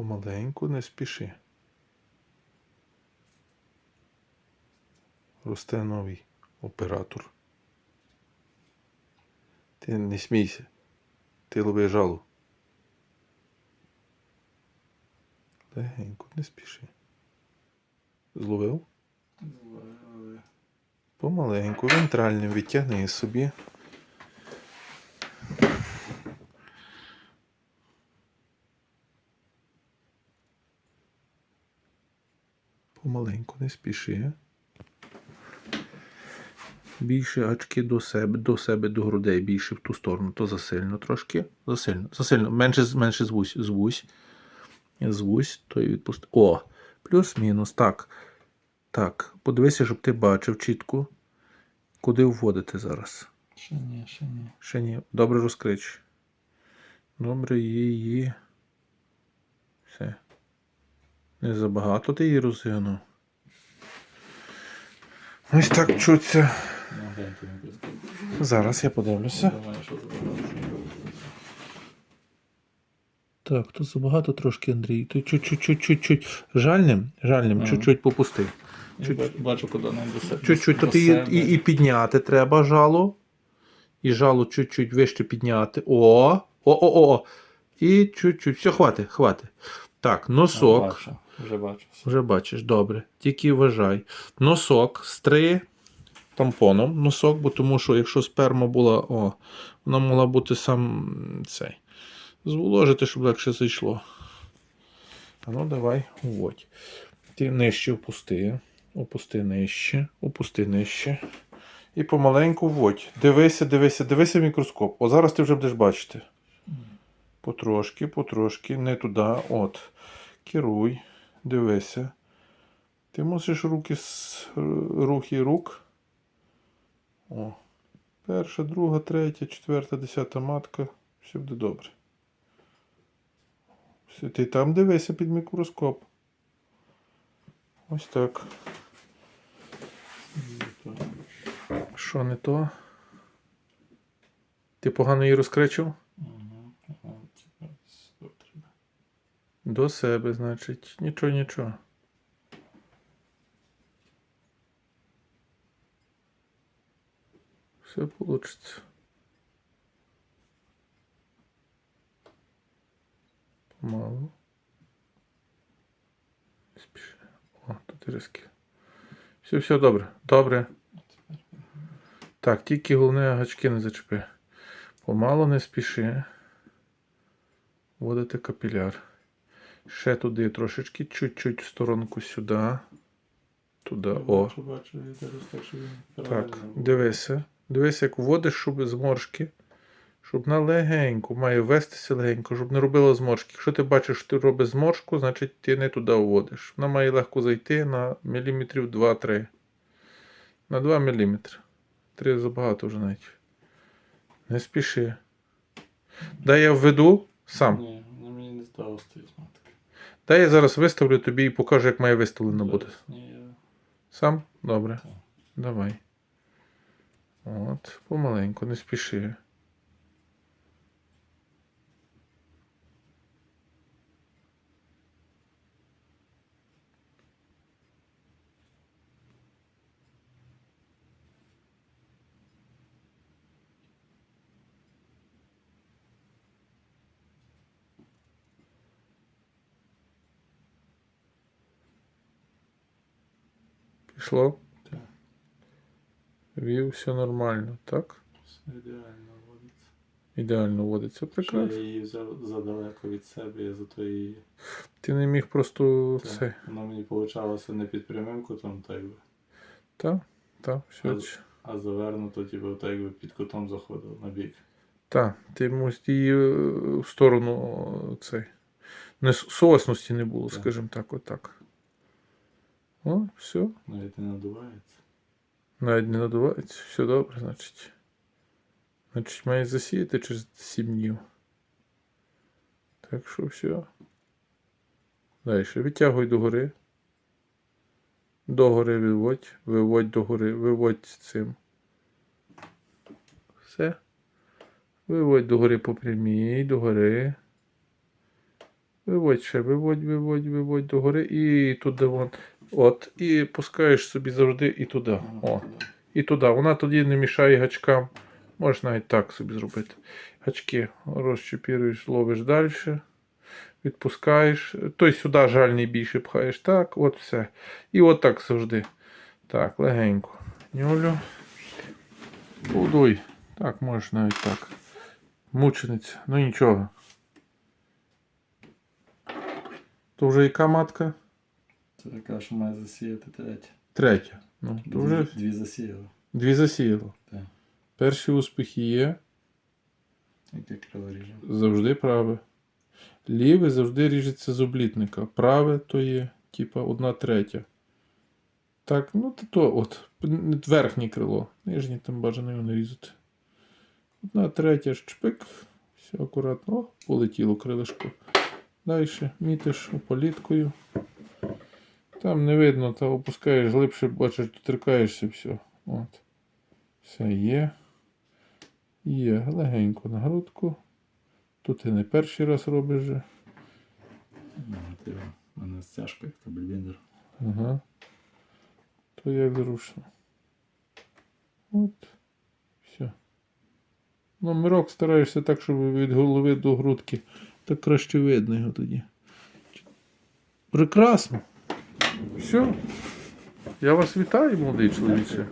Помаленьку, не спіши. Росте новий оператор. Ти не смійся. Ти лови жалу. Легенько, не спіши. Зловив? Помаленьку, вентральним відтягни собі. Помаленьку, не спіши. Більше очки до себе, до себе, до грудей, більше в ту сторону, то засильно трошки. Засильно, засильно. Менше, менше звусь, звусь. Звусь, то і відпусти. О! Плюс-мінус. Так. Так. Подивися, щоб ти бачив чітко, куди вводити зараз. Ще ні, ще ні. Ще ні. Добре розкрич. Добре, її. Все. Не забагато ти її розгинув. Ось так чуться. Зараз я подивлюся. Так, тут забагато трошки, Андрій. Ти чуть-чуть-чуть-чуть. Жальним, жальним, чуть-чуть попусти. Чуть- бачу- куди нам до себе. Чуть-чуть, ти її і, і підняти треба жало. І жало чуть-чуть вище підняти. О! О-о-о! І чуть-чуть. Все, хвати, хвати. Так, носок. Вже бачу. Вже бачиш, добре. Тільки вважай. Носок стри тампоном. Носок, бо тому що якщо сперма була, о, вона могла бути сам цей. Зволожити, щоб легше зайшло. А ну давай, вводь. Ти нижче опусти. Опусти нижче, опусти нижче. І помаленьку вводь. Дивися, дивися, дивися в мікроскоп. О, зараз ти вже будеш бачити. Потрошки, потрошки, не туди. От. Керуй, дивися. Ти мусиш руки з рухи рук. О. Перша, друга, третя, четверта, десята матка. Все буде добре. Все, ти там дивися під мікроскоп. Ось так. Що не то? Ти погано її розкричив? Мгм. Ага, це сюди треба. До себе, значить. Нічого, нічого. Все. Помалу. Не спіши. О, тут і риски. Все, все добре. Добре. Так, тільки головне гачки не зачепи. Помало не спіши. Вводити капіляр. Ще туди трошечки, чуть-чуть в сторонку сюди. Туди. О. Так, дивися. Дивися, як вводиш, щоб зморшки. Щоб на легенько, має вестися легенько, щоб не робила зморшки. Якщо ти бачиш, що ти робиш зморшку, значить ти не туди вводиш. Вона має легко зайти на міліметрів 2-3. На 2 мм. 3 забагато вже навіть. Не спіши. Дай я введу сам. Ні, на мені не стало стоїть Дай я зараз виставлю тобі і покажу, як має виставлено бути. Сам? Добре. Давай. От, помаленьку, не спіши. Пішло? Так. Вів, все нормально, так? Все ідеально водиться. Ідеально водиться. Що Прекрасно. я її взяв задалеко від себе, я зато її. Ти не міг просто Та, це. Воно мені получалося не під прямим кутом, так би, Так, так, все. А- а завернуто, типу, так би під кутом заходило на бік. Так, ти мусить її е, в сторону цей. Не соосності не було, Так. скажімо так, отак. О, все. Навіть не надувається. Навіть не надувається. Все добре, значить. Значить, має засіяти через 7 днів. Так що все. Далі. Витягуй догори. Догори виводь. Виводь догори. Виводь цим. Все. Виводь догори по прямій, догори. Виводь ще, виводь, виводь, виводь догори і туди вон. От. І пускаєш собі завжди і туди. О. І туди. Вона тоді не мішає гачкам. Можна навіть так собі зробити. Гачки розчепіруєш, ловиш далі. Відпускаєш. Той сюди жальний більше пхаєш. Так, от все. І от так завжди. Так, легенько. Нюлю. Будуй. Так, можеш навіть так. Мучениця. Ну нічого. То вже яка матка? Це така, що має засіяти третя. Третя. Ну, то вже Дві, засіяли. дві засіяло. Так. Перші успіхи є. Яке крило ріже. Завжди праве. Ліве завжди ріжеться з облітника. Праве то є, типа, одна третя. Так, ну то, то от. Верхнє крило. Нижнє там бажано його не різати. Одна третя шпик. Все акуратно. О, полетіло крилишко. Далі мітиш ополіткою. Там не видно, та опускаєш глибше, бачиш, доторкаєшся, все. От. Все є. Є легенько на грудку. Тут ти не перший раз робиш же. Ну, в мене стяжка, як то бельбіндер. Ага. То як зручно. От. Все. Номерок стараєшся так, щоб від голови до грудки. Так краще видно його тоді. Прекрасно. Все. Я вас вітаю, молодий чоловіче.